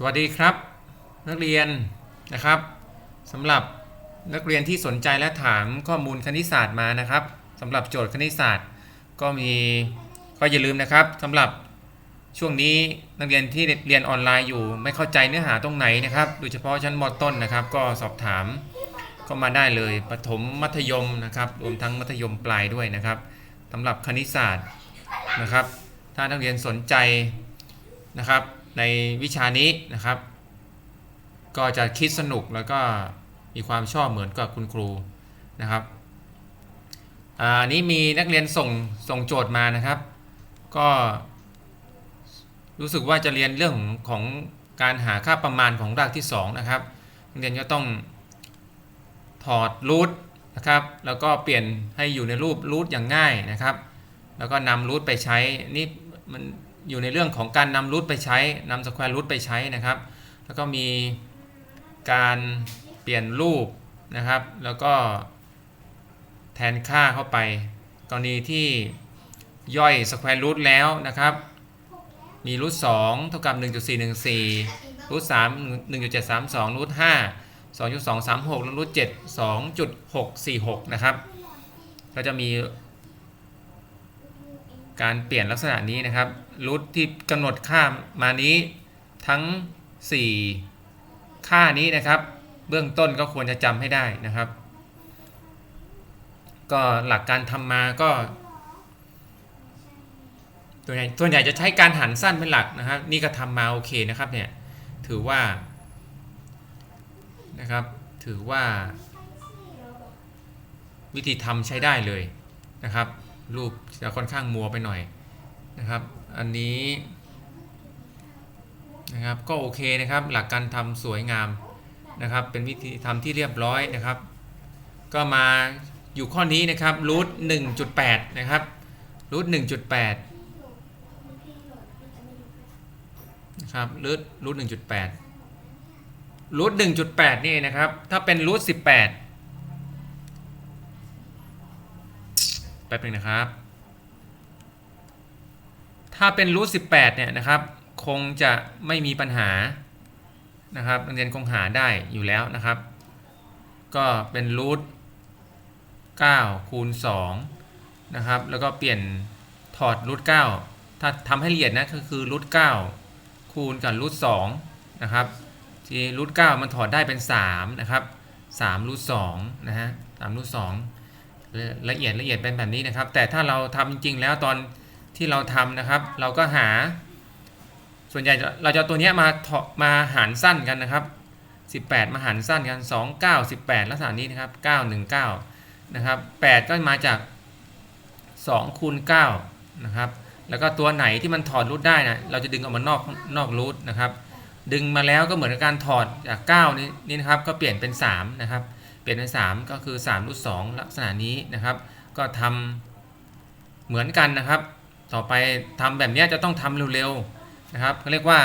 สวัสดีครับ นักเรียนนะครับสำหรับนักเรียนที่สนใจและถามข้อมูลคณิตศาสตร์มานะครับสำหรับโจทย์คณิตศาสตร์ ก็มีก็อย่าลืมนะครับสำหรับช่วงนี้นักเรียนที่เรียนออนไลน์อยู่ ไม่เข้าใจเนื้อหาตรงไหนนะครับโดยเฉพาะชั้นมต้นนะครับ ก็สอบถามก็มาได้เลยประถมมัธยมนะครับรวมทั้งมัธยมปลายด้วยนะครับสำหรับคณิตศาสตร์นะครับ ถ้านักเรียนสนใจนะครับ ในวิชานี้นะครับ ก็จะคิดสนุกแล้วก็มีความชอบเหมือนกับคุณครูนะครับอาอันนี้มีนักเรียนส่งส่งโจทย์มานะครับ ก็รู้สึกว่าจะเรียนเรื่องของการหาค่าประมาณของรากที่ 2 นะครับนักเรียนก็ต้องถอดรูทนะครับ แล้วก็เปลี่ยนให้อยู่ในรูปรูทอย่างง่ายนะครับ แล้วก็นำรูทไปใช้นี่มัน อยู่ในเรื่องของการนำรูทไปใช้นำสแควร์รูทไปใช้นะครับ แล้วก็มีการเปลี่ยนรูปนะครับ แล้วก็แทนค่าเข้าไป กรณีที่ย่อยสแควร์รูทแล้วนะครับ มีรูท2เท่ากับ 1.414รูท3 1.732รูท5 2.236แล้วรูท7 2.646 นะครับ ก็จะมี การเปลี่ยนลักษณะนี้นะครับรูทที่กำหนดค่ามานี้ทั้ง 4 ค่านี้นะครับ เบื้องต้นก็ควรจะจำให้ได้นะครับ ก็หลักการทำมาก็ส่วนใหญ่ส่วนใหญ่จะใช้การหันสั้นเป็นหลักนะครับ นี่ก็ทำมาโอเคนะครับเนี่ยถือว่านะครับ ถือว่า วิธีทำใช้ได้เลยนะครับ รูปจะค่อนข้างมัวไปหน่อยนะครับ อันนี้นะครับก็โอเคนะครับ หลักการทำสวยงามนะครับ เป็นวิธีทำที่เรียบร้อยนะครับ ก็มาอยู่ข้อนี้นะครับรูท1.8นะครับรูท1.8นะครับรูทรูท1.8รูท1.8นี่นะครับ ถ้าเป็นรูท18แป๊ บนึงนะครับ ถ้าเป็นรูท18เนี่ยนะครับ คงจะไม่มีปัญหานะครับนักเรียนคงหาได้อยู่แล้วนะครับ ก็เป็นรูท9คูณ2นะครับ แล้วก็เปลี่ยนถอดรูท9ถ้าทำให้ละเอียดนะก็คือรูท9คูณกับรูท2นะครับที่รูท9มันถอดได้เป็น 3 นะครับ3รูท2นะฮะ3รูท2 ละเอียดละเอียดเป็นแบบนี้นะครับ แต่ถ้าเราทำจริง ๆ แล้วตอนที่เราทำนะครับ เราก็หา ส่วนใหญ่เราจะตัวนี้มาถอมาหารสั้นกันนะครับ 18 มาหารสั้นกัน 2 9 18 ลักษณะนี้นะครับ 9 1 9 นะครับ 8 ก็มาจาก2คูณ9นะครับ แล้วก็ตัวไหนที่มันถอดรูทได้นะเราจะดึงออกมานอกนอกรูทนะครับ ดึงมาแล้วก็เหมือนกับการถอดจาก 9 นี้นี่นะครับ ก็เปลี่ยนเป็น 3 นะครับ เปลี่ยนเป็น3ก็คือ3รูท2ลักษณะนี้นะครับ ก็ทำเหมือนกันนะครับ ต่อไปทำแบบนี้จะต้องทำเร็วๆนะครับเขาเรียกว่า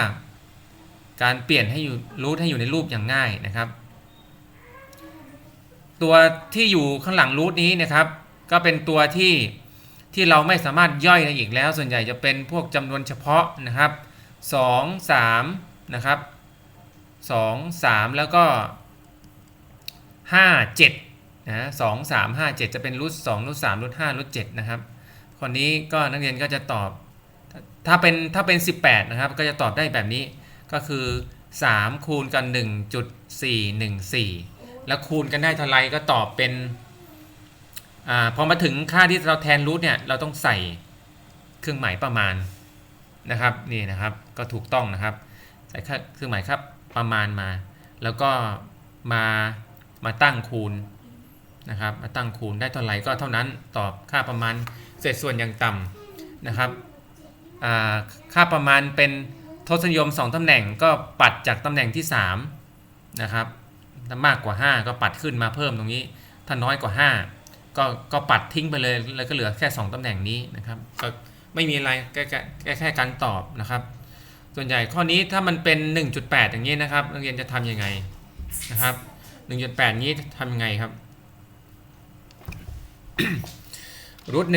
การเปลี่ยนให้อยู่รูทให้อยู่ในรูปอย่างง่ายนะครับ ตัวที่อยู่ข้างหลังรูทนี้นะครับ ก็เป็นตัวที่ที่เราไม่สามารถย่อยได้อีกแล้ว ส่วนใหญ่จะเป็นพวกจำนวนเฉพาะนะครับ 2 3 นะครับ 2 3 แล้วก็ 5 7นะสองสามห้าเจ็ดจะเป็นรูทสองรูทสามรูทห้ารูทเจ็ดนะครับคนนี้ก็นักเรียนก็จะตอบ ถ้าเป็นถ้าเป็น 18 นะครับ ก็จะตอบได้แบบนี้ก็คือ 3 คูณกัน 1.414 แล้วคูณกันได้เท่าไรก็ตอบเป็นอ่าพอมาถึงค่าที่เราแทนรูทเนี่ยเราต้องใส่เครื่องหมายประมาณนะครับนี่นะครับก็ถูกต้องนะครับ ใส่เครื่องหมายครับประมาณมา แล้วก็มา มาตั้งคูณนะครับมาตั้งคูณได้เท่าไหร่ก็เท่านั้นตอบค่าประมาณเศษส่วนอย่างต่ำนะครับค่าประมาณเป็นทศนิยม 2 ตำแหน่งก็ปัดจากตำแหน่งที่ 3 นะครับ ถ้ามากกว่า 5 ก็ปัดขึ้นมาเพิ่มตรงนี้ ถ้าน้อยกว่า 5 ก็ก็ปัดทิ้งไปเลยแล้วก็เหลือแค่ 2 ตำแหน่งนี้นะครับ ก็ไม่มีอะไรแค่แค่แค่การตอบนะครับ ส่วนใหญ่ข้อนี้ถ้ามันเป็น 1.8 อย่างนี้นะครับนักเรียนจะทำยังไงนะครับ 1.8นี้ทำยังไงครับรูท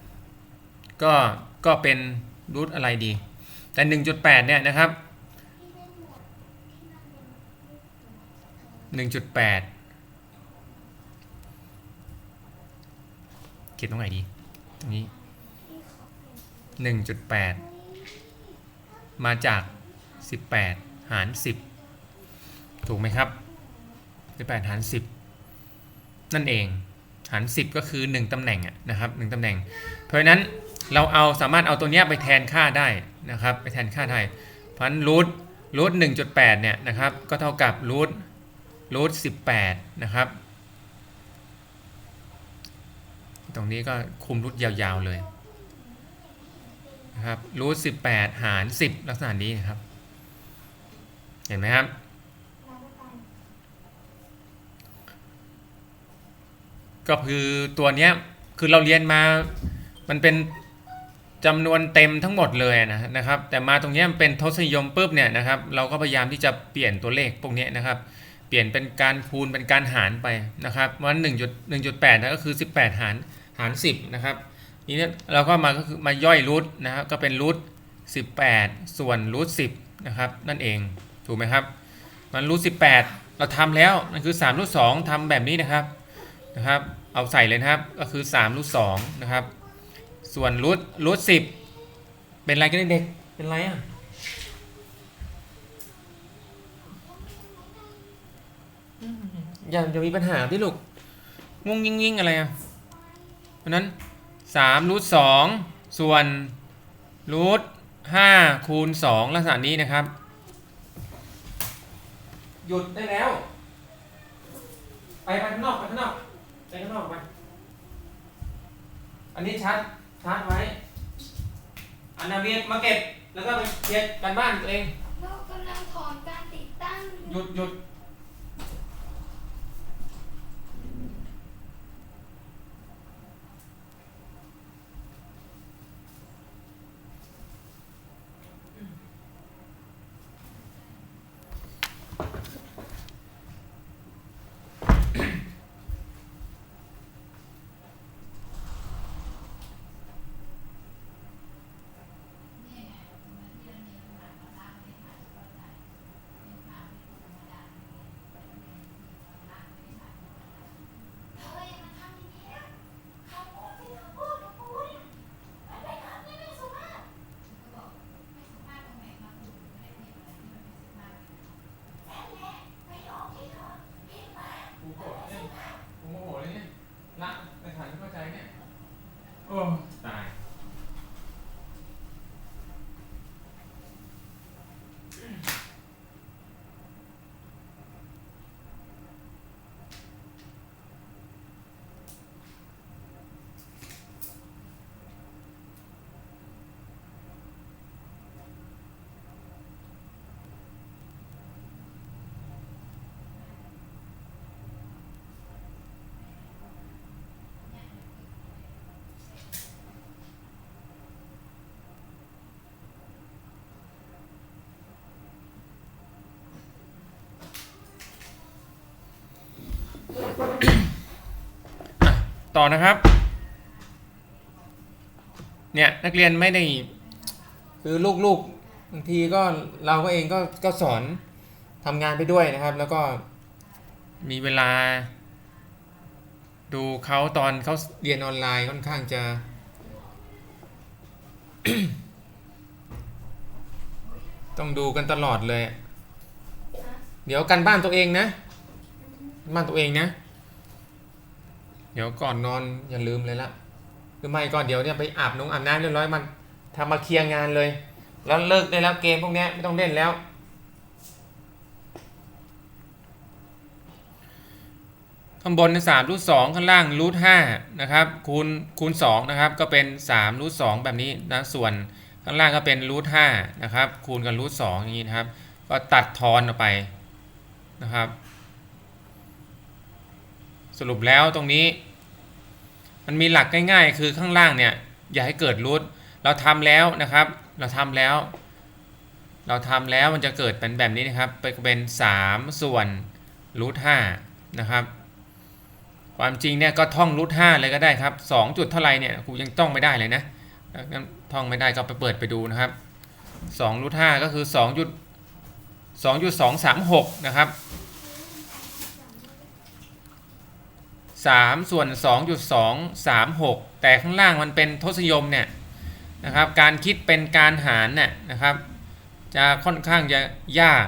1.8ก็ก็เป็นรูทอะไรดี แต่1.8เนี่ยนะครับหนึ่งจุดแปดเขียนตรงไหนดี ตรงนี้หนึ่งจุดแปดมาจากสิบแปดหารสิบถูกไหมครับ สิบแปดหารสิบนั่นเองหารสิบก็คือหนึ่งตำแหน่งนะครับหนึ่งตำแหน่ง เพราะฉะนั้นเราเอาสามารถเอาตัวนี้ไปแทนค่าได้นะครับไปแทนค่าได้เพราะฉะนั้นรูทรูทหนึ่งจุดแปดเนี่ยนะครับก็เท่ากับรูทรูทสิบแปดนะครับ ตรงนี้ก็คุมรูทยาวๆเลยนะครับรูทสิบแปดหารสิบลักษณะนี้นะครับ เห็นไหมครับ ก็คือตัวเนี้ยคือเราเรียนมามันเป็นจำนวนเต็มทั้งหมดเลยนะนะครับ แต่มาตรงนี้มันเป็นทศนิยมปุ๊บเนี่ยนะครับ เราก็พยายามที่จะเปลี่ยนตัวเลขพวกนี้นะครับ เปลี่ยนเป็นการคูณเป็นการหารไปนะครับวันหนึ่งจุดหนึ่งจุดแปดนะก็คือสิบแปดหารหารสิบนะครับทีนี้เราก็มาก็คือมาย่อยรูทนะครับก็เป็นรูทสิบแปดส่วนรูทสิบนะครับนั่นเองถูกไหมครับ มันรูทสิบแปดเราทำแล้วนั่นคือสามรูทสองทำแบบนี้นะครับ นะครับ เอาใส่เลยนะครับ ก็คือ3รูท2นะครับ ส่วนรูทรูทสิเป็นไรกันเด็กๆเป็นไรอะอย่าจะมีปัญหาที่ลูกงงยิงยิงอะไรอะเพราะนั้น3รูท2ส่วนรูท5คูณ2ลักษณะนี้นะครับ หยุดได้แล้ว ไปไปข้างนอกไปข้างนอก ไปข้างนอกไป อันนี้ชัดชาร์จไว้อันนาเวียนมาเก็บ แล้วก็ไปเคลียร์กันบ้านตัวเอง เรากำลังถอนการติดตั้ง หยุดหยุดกูโกรธเนี่ยกูโมโหเลยเนี่ยละในฐานที่เข้าใจเนี่ย โอ้ตาย ต่อนะครับ เนี่ยนักเรียนไม่ได้ คือลูกๆบางทีก็เราก็เองก็ก็สอนทำงานไปด้วยนะครับ แล้วก็มีเวลา ดูเขาตอนเขาเรียนออนไลน์ค่อนข้างจะ ต้องดูกันตลอดเลย เดี๋ยวกันบ้านตัวเองนะ บ้านตัวเองนะ เดี๋ยวก่อนนอนอย่าลืมเลยละหรือไม่ก็เดี๋ยวเนี่ยไปอาบน้องอาบน้ำเรียบร้อยมันทำมาเคลียร์งานเลย แล้วเลิกได้แล้วเกมพวกนี้ไม่ต้องเล่นแล้ว ข้างบนสามรูทสองข้างล่างรูทห้านะครับคูณคูณสองนะครับก็เป็นสามรูทสองแบบนี้นะส่วนข้างล่างก็เป็นรูทห้านะครับคูณกับรูทสองอย่างนี้นะครับ ก็ตัดทอนออกไปนะครับ สรุปแล้วตรงนี้ มันมีหลักง่ายๆ คือข้างล่างเนี่ย อย่าให้เกิดรูทเราทำแล้วนะครับ เราทำแล้ว เราทำแล้วมันจะเกิดเป็นแบบนี้นะครับไปเป็น 3 ส่วนรูทห้านะครับความจริงเนี่ยก็ท่องรูทห้าเลยก็ได้ครับ2จุดเท่าไรเนี่ยครูยังต้องไม่ได้เลยนะงั้นท่องไม่ได้ก็ไปเปิดไปดูนะครับ2รูทห้าก็คือ2จุด2.236นะครับ 3 ส่วน 2.236 แต่ข้างล่างมันเป็นทศนิยมเนี่ยนะครับการคิดเป็นการหารเนี่ยนะครับจะค่อนข้างจะยาก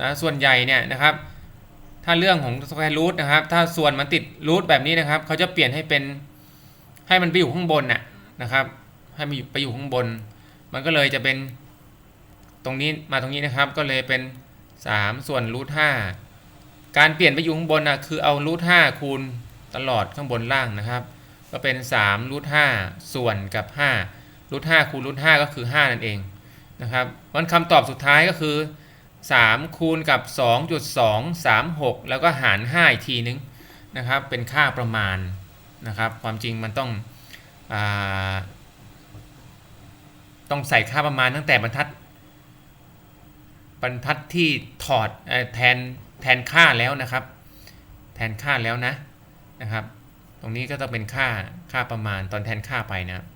นะส่วนใหญ่เนี่ยนะครับถ้าเรื่องของสแควร์รูทนะครับถ้าส่วนมันติดรูทแบบนี้นะครับเขาจะเปลี่ยนให้เป็นให้มันไปอยู่ข้างบนน่ะนะครับให้มันไปอยู่ข้างบน มันก็เลยจะเป็นตรงนี้มาตรงนี้นะครับก็เลยเป็น 3 ส่วนรูท5การเปลี่ยนไปอยู่ข้างบนนะคือเอารูท5คูณ ตลอดข้างบนล่างนะครับ ก็เป็น3รูท5ส่วนกับ5รูท5คูณรูท5ก็คือ 5 นั่นเองนะครับวันคำตอบสุดท้ายก็คือ3คูณกับ 2.236 แล้วก็หาร 5 อีกทีนึงนะครับ เป็นค่าประมาณนะครับ ความจริงมันต้องอต้องใส่ค่าประมาณตั้งแต่บรรทัด บรรทัดที่ถอดแทนแทนค่าแล้วนะครับ แทนค่าแล้วนะ นะครับ ตรงนี้ก็ต้องเป็นค่าค่าประมาณตอนแทนค่าไปนะครับ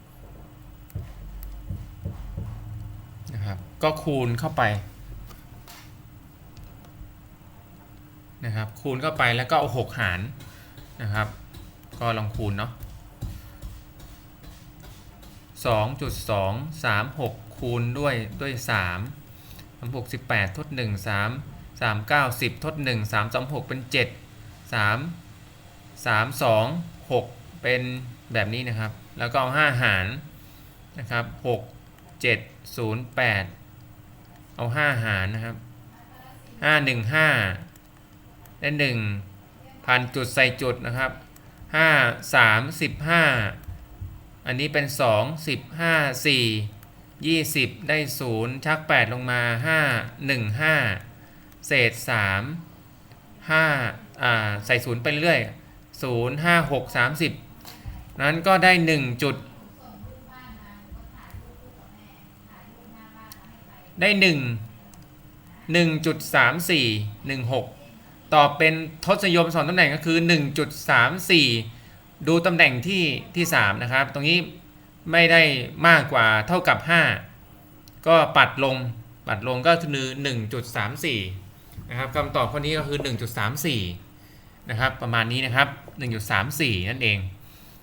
นะครับ ก็คูณเข้าไปนะครับ คูณเข้าไปแล้วก็เอาหกหารนะครับ ก็ลองคูณเนาะสองจุดสองสามหกคูณด้วยด้วยสามสามหกสิบแปดทดหนึ่งสามสามเก้าสิบทดหนึ่งสามสามหกเป็นเจ็ดสาม สามสองหกเป็นแบบนี้นะครับ แล้วก็เอาห้าหารนะครับหกเจ็ดศูนย์แปดเอาห้าหารนะครับห้าหนึ่งห้าได้หนึ่งพันจุดใส่จุดนะครับห้าสามสิบห้าอันนี้เป็นสองสิบห้าสี่20 ได้ 0 ชัก 8 ลงมา 5 1 5 เศษ 3 5อ่าใส่ 0 ไปเรื่อย 0 5 6 30 นั้นก็ได้ 1 จุด ได้ 1 1.34 16ตอบเป็นทศนิยมสอนตำแหน่งก็คือ 1.34 ดูตำแหน่งที่ที่ 3 นะครับ ตรงนี้ไม่ได้มากกว่าเท่ากับ 5 ก็ปัดลงปัดลงก็คือ 1.34 นะครับคำตอบข้อนี้ก็คือ 1.34 นะครับ ประมาณนี้นะครับ 1.34 นั่นเอง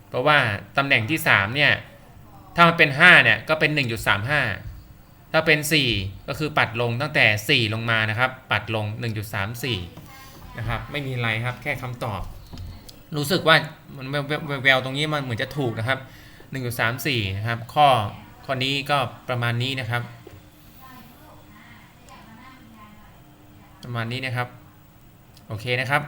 เพราะว่าตำแหน่งที่ 3 เนี่ย ถ้ามันเป็น 5 เนี่ย ก็เป็น 1.35 ถ้าเป็น 4 ก็คือปัดลงตั้งแต่ 4 ลงมานะครับ ปัดลง 1.34 นะครับ ไม่มีอะไรครับ แค่คำตอบ รู้สึกว่ามันแววแววแววตรงนี้มันเหมือนจะถูกนะครับ 1.34 นะครับ ข้อข้อนี้ก็ประมาณนี้นะครับ ประมาณนี้นะครับ โอเคนะครับ